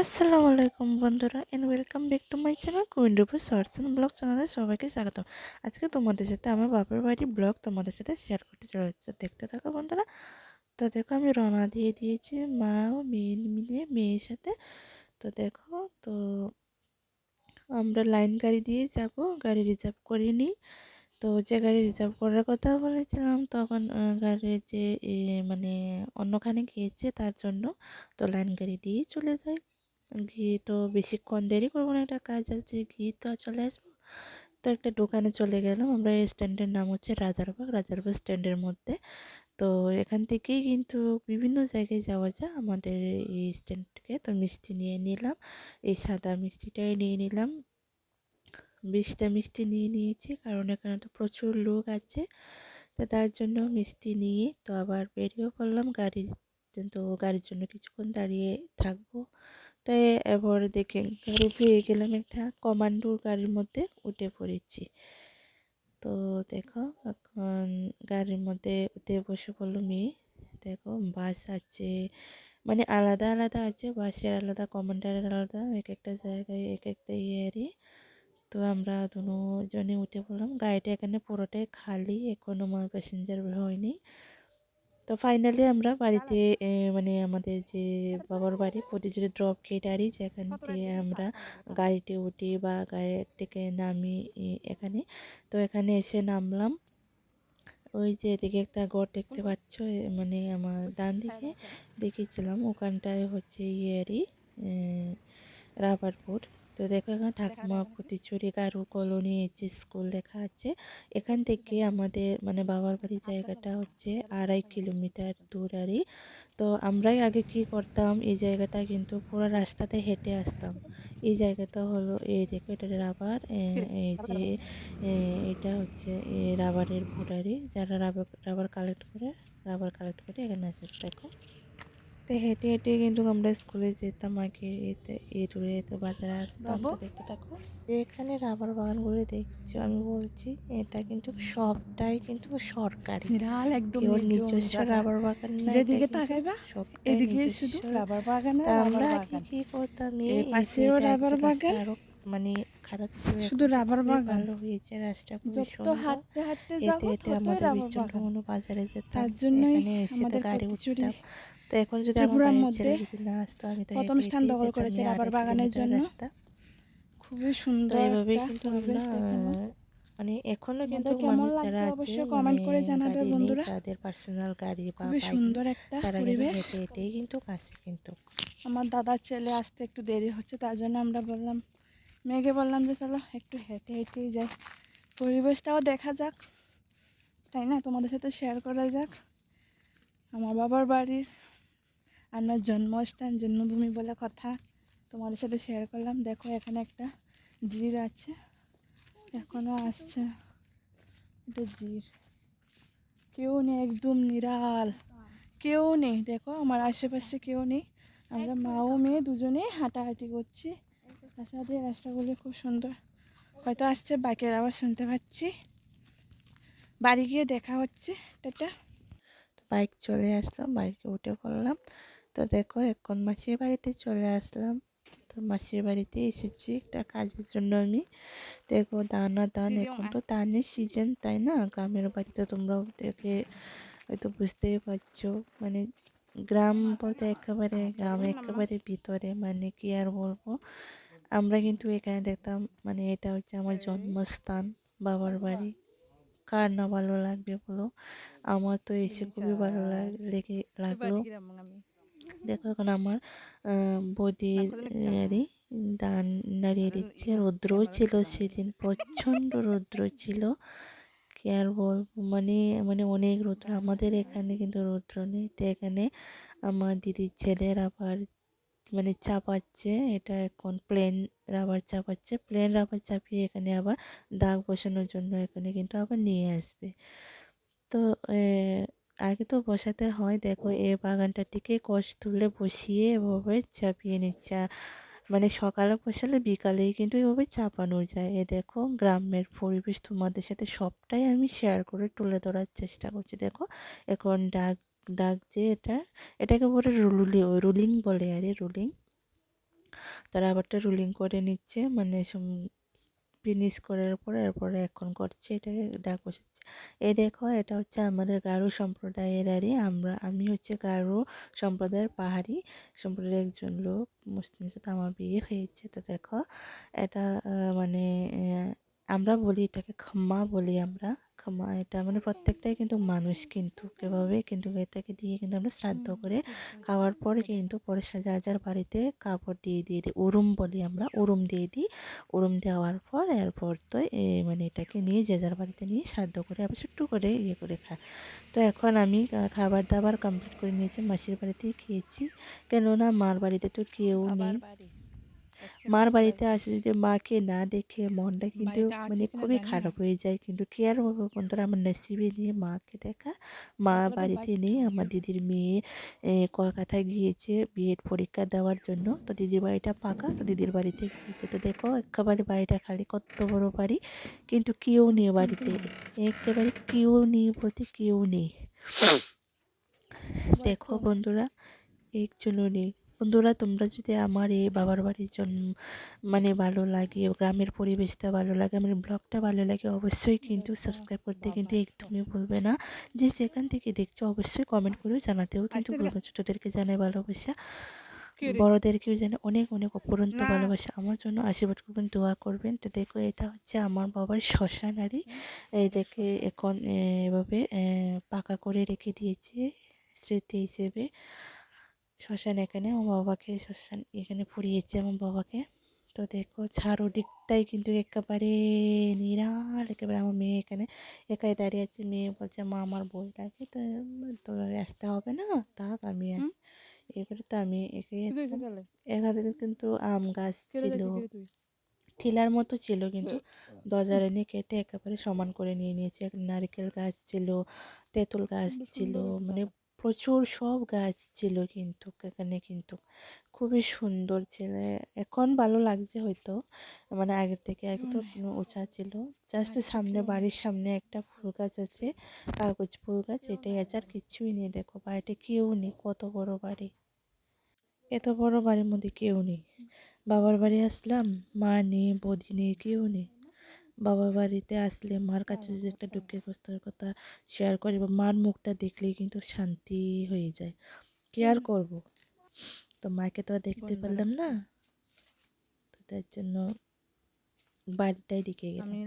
আসসালামু আলাইকুম বন্ধুরা and welcome back to my channel কুইন্ডুপুর shorts and blog চ্যানেলে সবাইকে স্বাগত আজকে তোমাদের সাথে আমার বাপের বাড়ির ব্লগ তোমাদের সাথে শেয়ার করতে চলে যাচ্ছে দেখতে থাকো বন্ধুরা। তো দেখো, আমি রওনা দিয়ে দিয়েছি মা ও মেয়ে মিলে, মেয়ের সাথে। তো দেখো, তো আমরা লাইন গাড়ি দিয়ে যাব, গাড়ি রিজার্ভ করিনি তো যে গাড়ি রিজার্ভ করার কথা বলেছিলাম, তখন গাড়ির যে মানে অন্যখানে গিয়েছে, তার জন্য তো লাইন গাড়ি দিয়ে চলে যায়। গিয়ে তো বেশিক্ষণ দেরি করব না, একটা কাজ আছে গিয়ে তো চলে আসব। তো একটা দোকানে চলে গেলাম, আমরা এই স্ট্যান্ডের নাম হচ্ছে রাজারবাগ রাজারবাগ স্ট্যান্ডের মধ্যে। তো এখান থেকেই কিন্তু বিভিন্ন জায়গায় যাওয়া যায়, আমাদের এই স্ট্যান্ড থেকে তো মিষ্টি নিয়ে নিলাম, এই সাদা মিষ্টিটাই নিয়ে নিলাম। বিশটা মিষ্টি নিয়ে নিয়েছি, কারণ এখানে তো প্রচুর লোক আছে, তো তার জন্য মিষ্টি নিয়ে তো আবার বেরিয়েও পড়লাম, গাড়ির তো গাড়ির জন্য কিছুক্ষণ দাঁড়িয়ে থাকব। তাই এবার দেখে গাড়ি পেয়ে গেলাম একটা কমান্ডোর গাড়ির মধ্যে উঠে পড়েছি। তো দেখো, এখন গাড়ির মধ্যে উঠে বসে পড়ল মেয়ে। দেখো, বাস আছে মানে আলাদা আলাদা আছে, বাসের আলাদা, কমান্ডারের আলাদা, এক একটা জায়গায় এক একটা ইয়ারি তো আমরা দুজনে উঠে পড়লাম। গাড়িটা এখানে পুরোটাই খালি এখনও মাল প্যাসেঞ্জার হয়নি। তো ফাইনালি আমরা বাড়িতে মানে আমাদের যে বাবার বাড়ি, প্রতিযোগী ড্রপ গেটারই যেখান থেকে আমরা গাড়িতে উঠি বা গাড়ি থেকে নামি এখানে। তো এখানে এসে নামলাম। ওই যে এদিকে একটা ঘর দেখতে পাচ্ছ মানে আমার ডান দিকে। দেখেছিলাম ওখানটায় হচ্ছে ইয়েরই রাবারপুর তো দেখো এখানে ঠাকুমা প্রতিচুরি গারু কলোনি এইচ স্কুল লেখা আছে এখান থেকে আমাদের মানে বাবার বাড়ির জায়গাটা হচ্ছে আড়াই কিলোমিটার দূর আরই তো আমরাই আগে কি করতাম এই জায়গাটা কিন্তু পুরো রাস্তাতে হেঁটে আসতাম। এই জায়গাটা হলো এই দেখো এটা রাবার এই যে এটা হচ্ছে রাবারের ভুটারি যারা রাবার রাবার কালেক্ট করে রাবার কালেক্ট করে এখানে আসে দেখো। তো হেঁটে হেঁটে কিন্তু আমরা স্কুলে যেতাম আগে। এতে দূরে এতে বাজারে আসতাম। তো দেখতে থাকো। এখানে রাবার বাগানগুলো দেখছি আমি বলছি এটা কিন্তু সবটাই কিন্তু সরকারি। একদম নিজস্ব রাবার বাগান না যেদিকে তাকাইবা এদিকে শুধু রাবার বাগান আমরা কি করতাম? এই পাশেও রাবার বাগান। মানে খারাপ ছিল শুধু রাবার বাগান। ভালো হয়েছে রাস্তা যত হাঁটতে হাঁটতে যাব আমাদের বাজারে যেতাম। তার জন্য এখানে এসে গাড়ি উঠতাম। তো এখন যদি ত্রিপুরার মধ্যে প্রথম স্থান দখল করেছে রাবার বাগানের জন্য। খুবই সুন্দর এইভাবেই কিন্তু আমরা মানে এখনও কিন্তু মানুষ যারা আছে অবশ্যই comment করে মানে জানাবে বন্ধুরা। যাদের পার্সোনাল গাড়ি বা খুবই সুন্দর একটা পরিবেশ। হেঁটেই কিন্তু আসে কিন্তু। আমার দাদার ছেলে আসতে একটু দেরি হচ্ছে তার জন্য আমরা বললাম মেয়েকে বললাম যে চলো একটু হেঁটে হেঁটেই যাই। পরিবেশটাও দেখা যাক তাই না? তোমাদের সাথে শেয়ার করা যাক। আমার বাবার বাড়ির আমার জন্মস্থান জন্মভূমি বলে কথা তোমাদের সাথে শেয়ার করলাম। দেখো এখানে একটা জির আছে এখনও আসছে। এটা জির। কেউ নেই একদম নিরাল। কেউ নেই দেখো আমার আশেপাশে কেউ নেই। আমরা মা ও মেয়ে দুজনেই হাঁটাহাঁটি করছি। দিয়ে রাস্তাগুলো খুব সুন্দর। হয়তো আসছে বাইকের আওয়াজ শুনতে পাচ্ছি। বাড়ি গিয়ে দেখা হচ্ছে। টাটা। বাইক চলে আসলাম বাইকে উঠে পড়লাম। তো দেখো এখন মাসির বাড়িতে চলে আসলাম। তো মাসির বাড়িতে এসেছি একটা কাজের জন্য আমি। দেখো দানা দান এখন তো দানের সিজন তাই না? গ্রামের বাড়িতে তোমরাও দেখে হয়তো বুঝতেই পারছ। মানে গ্রাম বলতে একেবারে গ্রাম একেবারে ভিতরে মানে কি আর বলব? আমরা কিন্তু এখানে দেখতাম মানে এটা হচ্ছে আমার জন্মস্থান বাবার বাড়ি। কার না ভালো লাগবে বলো? আমার তো এসে খুবই ভালো লাগ- লেগে লাগল। দেখো এখন আমার বৌদির আরই দান নাড়িয়ে দিচ্ছে রৌদ্রও ছিল সেদিন প্রচণ্ড রৌদ্র ছিল। কি আর বলব মানে মানে অনেক রৌদ্র আমাদের এখানে কিন্তু রৌদ্র নেই তো এখানে আমার দিদির ছেলের আবার মানে চাপাচ্ছে এটা এখন প্লেন রাবার চাপাচ্ছে প্লেন রাবার চাপিয়ে এখানে আবার দাগ বসানোর জন্য এখানে কিন্তু আবার নিয়ে আসবে। তো আগে তো বসাতে হয়। দেখো এই বাগানটাটিকে কষ তুলে বসিয়ে এভাবে চাপিয়ে নিচ্ছে। মানে সকালে বসালে বিকালেই কিন্তু এভাবে চাপানো যায়। এ দেখো গ্রামের পরিবেশ তোমাদের সাথে সবটাই আমি শেয়ার করে তুলে ধরার চেষ্টা করছি। দেখো এখন ডাক ডাক যে এটা, এটাকে বলে রুলি, রুলিং বলে আরে রুলিং। তারা আবারটা রুলিং করে নিচ্ছে। মানে ফিনিশ করার পরে এরপরে এখন করছে এটাকে ডাক বসাচ্ছে। এই দেখো, এটা হচ্ছে আমাদের গারো আরে, আমরা, আমি হচ্ছে গারো সম্প্রদায়ের পাহাড়ি। সম্প্রদায়ের একজন লোক মুসলিম সাথে আমার বিয়ে হয়েছে। তো দেখো, এটা মানে আমরা বলি এটাকে ক্ষমা বলি আমরা। ক্ষমা এটা মানে প্রত্যেকটাই কিন্তু মানুষ কিন্তু এভাবে কিন্তু এটাকে দিয়ে কিন্তু আমরা শ্রাদ্ধ করে খাওয়ার পরে কিন্তু পরে সা- যার বাড়িতে কাপড় দিয়ে দিয়ে দিই উরুম বলি আমরা উরুম দিয়ে দিই। উরুম দেওয়ার পর এরপর তো এ মানে এটাকে নিয়ে যে যার বাড়িতে নিয়ে শ্রাদ্ধ করে আবার ছোট্ট করে ইয়ে করে খায়। তো এখন আমি খাবার দাবার কমপ্লিট করে নিয়েছি মাসির বাড়িতেই খেয়েছি। কেননা মার বাড়িতে তো কেউ নেই। মার বাড়িতে আসে যদি মাকে না দেখে মনটা কিন্তু মানে খুবই খারাপ হয়ে যায়। কিন্তু কি আর বলব বন্ধুরা আমার নসিবে নিয়ে মাকে দেখা। মা বাড়িতে নেই আমার দিদির মেয়ে কলকাতায় গিয়েছে বিএড পরীক্ষা দেওয়ার জন্য। তো দিদির বাড়িটা পাকা তো দিদির বাড়িতে গিয়েছে। তো দেখো একেবারে বাড়িটা খালি কত বড় বাড়ি। কিন্তু কেউ নেই বাড়িতে। একেবারে কেউ নেই বলতে কেউ নেই। দেখো। বন্ধুরা একজনও নেই। বন্ধুরা তোমরা যদি আমার এই বাবার বাড়ির জন্য মানে ভালো লাগে গ্রামের পরিবেশটা ভালো লাগে আমার ব্লগটা ভালো লাগে অবশ্যই কিন্তু সাবস্ক্রাইব করতে কিন্তু একদমই ভুলবে না। যে যেখান থেকে দেখছ অবশ্যই কমেন্ট করে জানাতেও কিন্তু ভুলবে ছোটোদেরকে জানাই ভালোবাসা? বড়োদেরকেও জানে অনেক অনেক অপরন্ত ভালোবাসা। আমার জন্য আশীর্বাদ করবেন দোয়া করবেন। তো দেখো এটা হচ্ছে আমার বাবার শ্মশান আরই এটাকে এখন এভাবে পাকা করে রেখে দিয়েছে স্মৃতি হিসেবে। শ্মশান এখানে আমার বাবাকে শ্মশান এখানে পুড়িয়েছে আমার বাবাকে। তো দেখো চারোদিকটাই কিন্তু একেবারে নিরাল একেবারে আমার মেয়ে এখানে একাই দাঁড়িয়ে আছে। মেয়ে বলছে মা আমার বই লাগে তো তো আসতে হবে না থাক আমি আস এবারে তো আমি একে এখানে কিন্তু আম গাছ ছিল। টিলার মতো ছিল কিন্তু দরজার এনে কেটে একেবারে সমান করে নিয়ে নিয়েছে। নারকেল গাছ ছিল তেঁতুল গাছ ছিল মানে প্রচুর সব গাছ ছিল কিন্তু এখানে কিন্তু। খুবই সুন্দর ছিল। এখন ভালো লাগছে হয়তো। মানে আগের থেকে একদম উঁচা ছিল। জাস্ট সামনে বাড়ির সামনে একটা ফুল গাছ আছে। কাগজ ফুল গাছ। এটাই আছে। আর কিছুই নেই। দেখো বাড়িতে কেউ নেই। কত বড় বাড়ি। এত বড় বাড়ির মধ্যে কেউ নেই। বাবার বাড়ি আসলাম। মা নেই বৌদি নেই কেউ নেই। বাবার বাড়িতে আসলে মার কাছে যদি একটা দুঃখের কষ্টের কথা শেয়ার করি বা মার মুখটা দেখলেই কিন্তু শান্তি হয়ে যায়। কি আর করব? তো মাকে তো আর দেখতে পারলাম না। তো তার জন্য বাড়িটাই ডেকে গেলাম।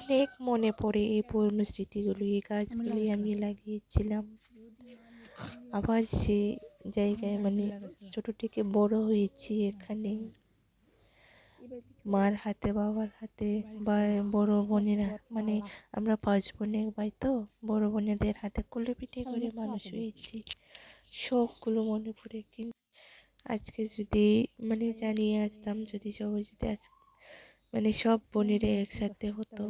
অনেক মনে পড়ে এই পুরনো স্মৃতিগুলো এই গাছগুলি আমি লাগিয়েছিলাম। আবার সে জায়গায় মানে ছোট থেকে বড় হয়েছি এখানে। মার হাতে, বাবার হাতে বা বড় বোনেরা মানে আমরা পাঁচ বোনের ভাই তো, বড় বোনেদের হাতে কুলে পিঠে করে মানুষ হয়েছি। সবগুলো মনে পড়ে কিন্তু আজকে যদি মানে জানিয়ে আসতাম, যদি সবাই যদি আজ মানে সব বোনেরা একসাথে হতো।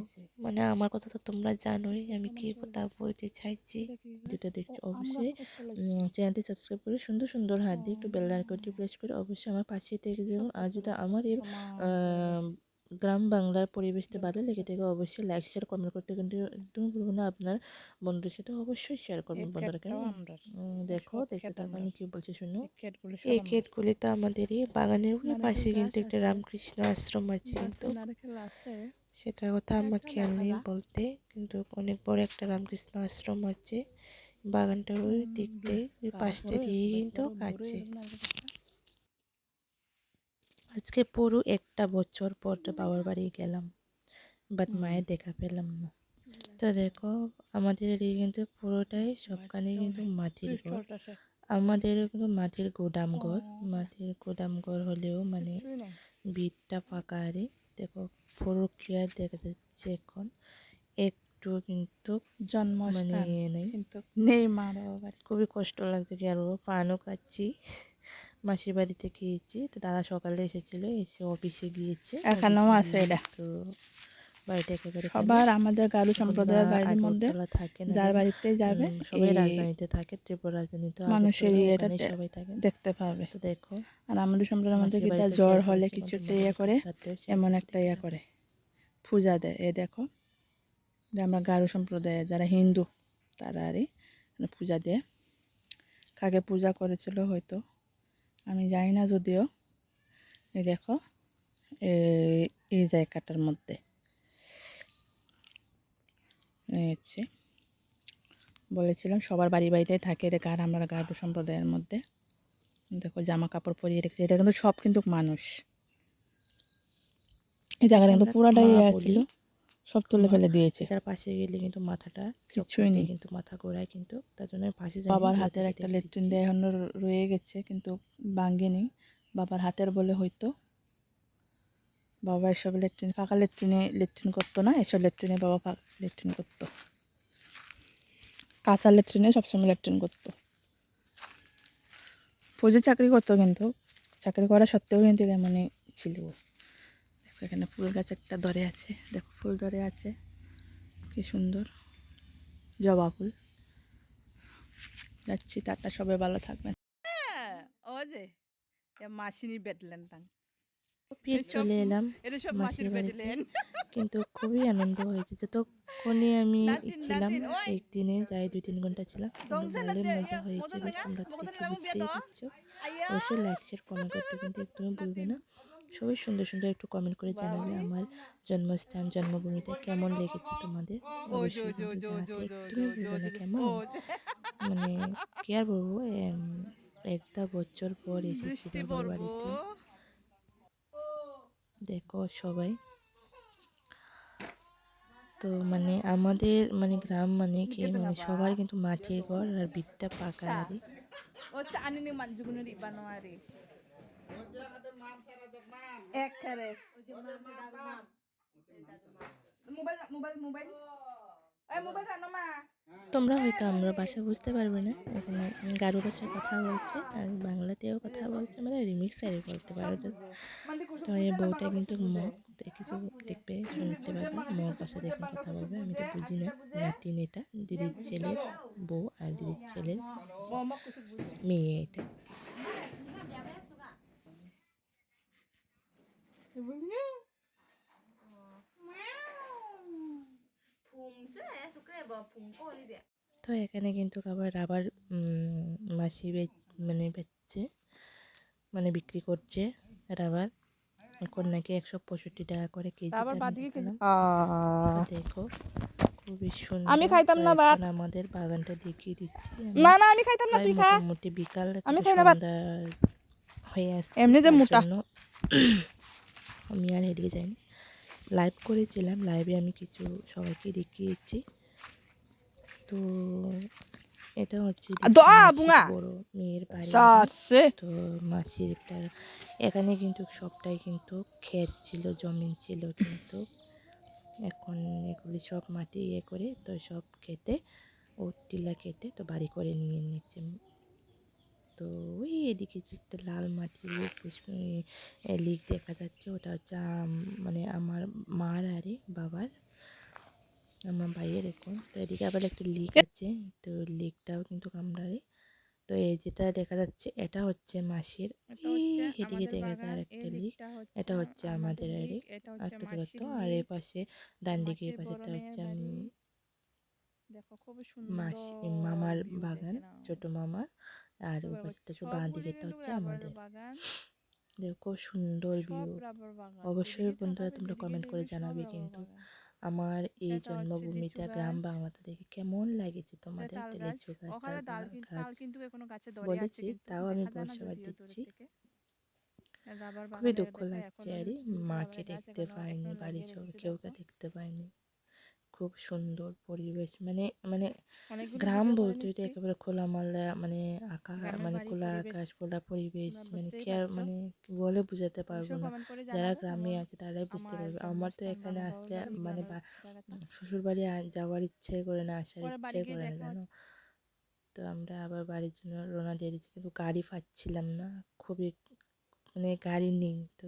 মানে আমার কথা তো তোমরা জানোই আমি কি কথা বলতে চাইছি? যেটা দেখছ অবশ্যই চ্যানেলটি সাবস্ক্রাইব করে সুন্দর সুন্দর হাত দিয়ে একটু বেল আইকনটি প্রেস করে অবশ্যই আমার পাশে থেকে যাবেন আর যদি আমার এই আহ, গ্রাম বাংলার পরিবেশটা ভালো লেগে থাকে অবশ্যই লাইক শেয়ার কমেন্ট করতে কিন্তু একদমই ভুলবেন না। আপনার বন্ধুদের সাথে অবশ্যই শেয়ার করবেন বন্ধুরা দেখো দেখতে থাকো আমি কি বলছি শুনো? এই ক্ষেতগুলি তো আমাদের এই বাগানের ওই পাশে কিন্তু একটা রামকৃষ্ণ আশ্রম আছে কিন্তু সেটার কথা আমার খেয়াল নেই বলতে কিন্তু অনেক বড় একটা রামকৃষ্ণ আশ্রম আছে। বাগানটার ওই দিক দিয়ে ওই পাশটা দিয়ে কিন্তু আছে আজকে পুরো একটা বছর পর তো বাবার বাড়ি গেলাম বাট মায়ের দেখা পেলাম না। তো দেখো আমাদের এই কিন্তু পুরোটাই সবখানে কিন্তু মাটির ঘর। আমাদের কিন্তু মাটির গোদাম ঘর। মাটির গোদাম ঘর হলেও মানে ভিতটা ফাঁকা আরে। দেখো পুরো ক্লিয়ার দেখা যাচ্ছে এখন। একটু কিন্তু মানে জন্মস্থান ইয়ে নেই নেই মা বাবা খুবই কষ্ট লাগছে কি আর পানও খাচ্ছি। মাসির বাড়িতে গিয়েছি তো দাদা সকালে এসেছিল এসে অফিসে গিয়েছে। এখানেও আছে এটা। তো বাড়িটা একেবারে সবার আমাদের গারু সম্প্রদায়ের বাড়ির মধ্যে থাকে যার বাড়িতে যাবে সবাই রাজধানীতে থাকে ত্রিপুরা রাজধানীতে মানুষের ইয়েটা সবাই থাকে। দেখতে পাবে। তো দেখো আর আমাদের সম্প্রদায়ের মধ্যে জ্বর হলে কিছু একটা ইয়ে করে এমন একটা ইয়ে করে পূজা দেয় এ দেখো। যে আমরা গারু সম্প্রদায়ের যারা হিন্দু তারা আরই মানে পূজা দেয়। কাকে পূজা করেছিল হয়তো? আমি জানি না যদিও। এই দেখো এই- জায়গাটার মধ্যে। হচ্ছে। বলেছিলাম সবার বাড়ি বাড়িতে থাকে এটা গার আমরা গাঢ় সম্প্রদায়ের মধ্যে। দেখো জামা কাপড় পরিয়ে রেখেছে। এটা কিন্তু সব কিন্তু মানুষ। এই জায়গাটা কিন্তু পুরাটাই ছিল। সব তুলে ফেলে দিয়েছে। তার পাশে গেলে কিন্তু মাথাটা কিছুই নেই। কিন্তু মাথা ঘোরায় কিন্তু তার জন্য পাশে বাবার হাতের একটা লেট্রিন দেয় এখনও রয়ে গেছে কিন্তু ভাঙেনি বাবার হাতের বলে হয়তো। বাবা এসব লেট্রিন ফাঁকা লেট্রিনে লেট্রিন করতো না এসব লেট্রিনে বাবা ফাঁকা লেট্রিন করতো। কাঁচা লেট্রিনে সবসময় লেট্রিন করতো। পুজো চাকরি করতো কিন্তু চাকরি করা সত্ত্বেও কিন্তু এমনই ছিল। এখানে ফুল গাছ একটা ধরে আছে। দেখো ফুল ধরে আছে। কি সুন্দর। জবা ফুল। যাচ্ছি টাটা সবাই ভালো থাকবেন। ও যে মাসিনি বেটলেন টাং ফির চলে এলাম মাসির বাড়িতে। কিন্তু খুবই আনন্দ হয়েছে যতক্ষণে আমি ছিলাম একদিনে যাই দুই তিন ঘণ্টা ছিলাম। ভালোই মজা হয়েছে বেশ তোমরা তো দেখে বুঝতেই পারছ। অবশ্যই লাইক শেয়ার কমেন্ট করতে কিন্তু একদমই ভুলবে না। সবাই সুন্দর সুন্দর একটু কমেন্ট করে জানাবে আমার জন্মস্থান জন্মভূমিটা কেমন লেগেছে তোমাদের? অবশ্যই একদমই ভুলবে না কেমন? মানে কি আর বলব একটা বছর পর এসেছি বাড়িতে। দেখো সবাই। তো মানে আমাদের মানে গ্রাম মানে কি মানে সবার কিন্তু মাটির ঘর আর বিটটা পাকা আর। এক করে মোবাইল মোবাইল মোবাইল। এই মোবাইল রানো মা। তোমরা হয়তো আমরা ভাষা বুঝতে পারবে না। এখানে গারো ভাষায় কথা বলছে আর বাংলাতেও কথা বলছে। মানে রিমিক্স আরে বলতে পারো যে। মান্দি তো এই বউটা কিন্তু মগ কিছু দেখবে শুনতে পারবে। মগ ভাষা দেখে কথা বলবে। আমি তো বুঝি না। নাতিন এটা দিদির ছেলের বউ আর দিদির ছেলের কুসুম বুঝি। মেয়ে এটা। তো এখানে কিন্তু আবার রাবার মাসি মানে বেচছে মানে বিক্রি করছে রাবার এখন নাকি একশো পঁয়ষট্টি টাকা করে কেজি দেখো খুবই সুন্দর আমি খাইতাম না ভাত। আমাদের বাগানটা দেখিয়ে দিচ্ছি না না আমি খাইতাম না তুই খা মোটামুটি বিকাল আমি খাই না ভাত। হয়ে আসছে এমনি যে মোটা। আমি আর এদিকে যাইনি। লাইভ করেছিলাম লাইভে আমি কিছু সবাইকে দেখিয়েছি। তো এটা হচ্ছে। বড় মেয়ের বাড়ি। তো মাসির এখানে কিন্তু সবটাই কিন্তু ক্ষেত ছিল জমিন ছিল কিন্তু। এখন এগুলি সব মাটি ইয়ে করে তো সব কেটে ও টিলা কেটে তো বাড়ি করে নিয়ে নিচ্ছে। তো ওই এদিকে যে একটা লাল মাটি লিক দেখা যাচ্ছে। ওটা হচ্ছে মানে আমার মার আরে বাবার আমার ভাইয়ের এখন। তো এদিকে আবার একটা লিক আছে তো লিকটাও কিন্তু কামড়ারে তো এই যেটা দেখা যাচ্ছে এটা হচ্ছে মাসির। এদিকে দেখা যায় আর একটা লিক। এটা হচ্ছে আমাদের আর একটা দূরত্ব। আর এ পাশে ডান দিকে এই পাশেটা হচ্ছে মাসি মামার বাগান ছোট মামার। আর ওই পাশেটা হচ্ছে বাঁ দিকেটা হচ্ছে আমাদের। দেখো সুন্দর ভিউ অবশ্যই বন্ধুরা তোমরা কমেন্ট করে জানাবে কিন্তু। আমার এই জন্মভূমিটা গ্রাম বাংলাতে দেখে কেমন লাগেছে? তোমাদের। লিচু গাছ বলেছি, তাও আমি বর্ষাবার দিচ্ছি। খুবই দুঃখ লাগছে আরে মাকে দেখতে পাইনি বাড়ির সব কেউকে দেখতে পাইনি। খুব সুন্দর পরিবেশ। মানে মানে গ্রাম বলতে নিচ্ছি। একেবারে খোলামালা মানে আকাশ মানে খোলা আকাশ খোলা পরিবেশ মানে বুঝতেই কি আর মানে বলে বুঝাতে পারব না। যারা গ্রামে আছে তারাই বুঝতে পারবে। আমার তো এখানে আসলে মানে জায়গা- জায়গাটা। শ্বশুর বাড়ি যাওয়ার ইচ্ছে করে না আসার ইচ্ছে করে না। জানো তো আমরা আবার বাড়ির জন্য রওনা দিয়ে দিচ্ছি কিন্তু গাড়ি পাচ্ছিলাম না। খুবই মানে গাড়ি নেই। তো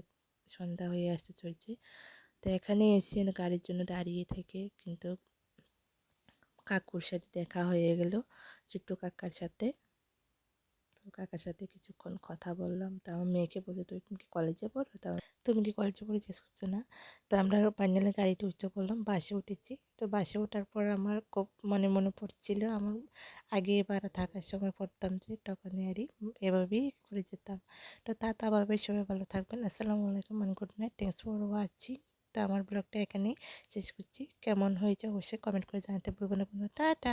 সন্ধ্যা হয়ে আসতে চলছে। তো এখানে এসে গাড়ির জন্য দাঁড়িয়ে থেকে কিন্তু কাকুর সাথে দেখা হয়ে গেল, ছোট্ট কাকার সাথে। তো কাকার সাথে কিছুক্ষণ কথা বললাম, তা আমার মেয়েকে বলে তুমি কি কলেজে পড়ো? তা তুমি কি কলেজে পড়ে? জিজ্ঞেস করছ, না। তো আমরা পাঞ্জালের গাড়িতে উঠতে বললাম বাসে উঠেছি। তো বাসে ওঠার পর আমার খুব মনে মনে পড়ছিল, আমার আগে এবার থাকার সময় পড়তাম যে তখনই আরই এভাবেই করে যেতাম। তো তা তা ভাবে সবাই ভালো থাকবেন। আসসালামু আলাইকুম good night thanks for watching তো আমার ব্লগটা এখানেই শেষ করছি। কেমন হয়েছে অবশ্যই কমেন্ট করে জানাতে ভুলবো না টাটা!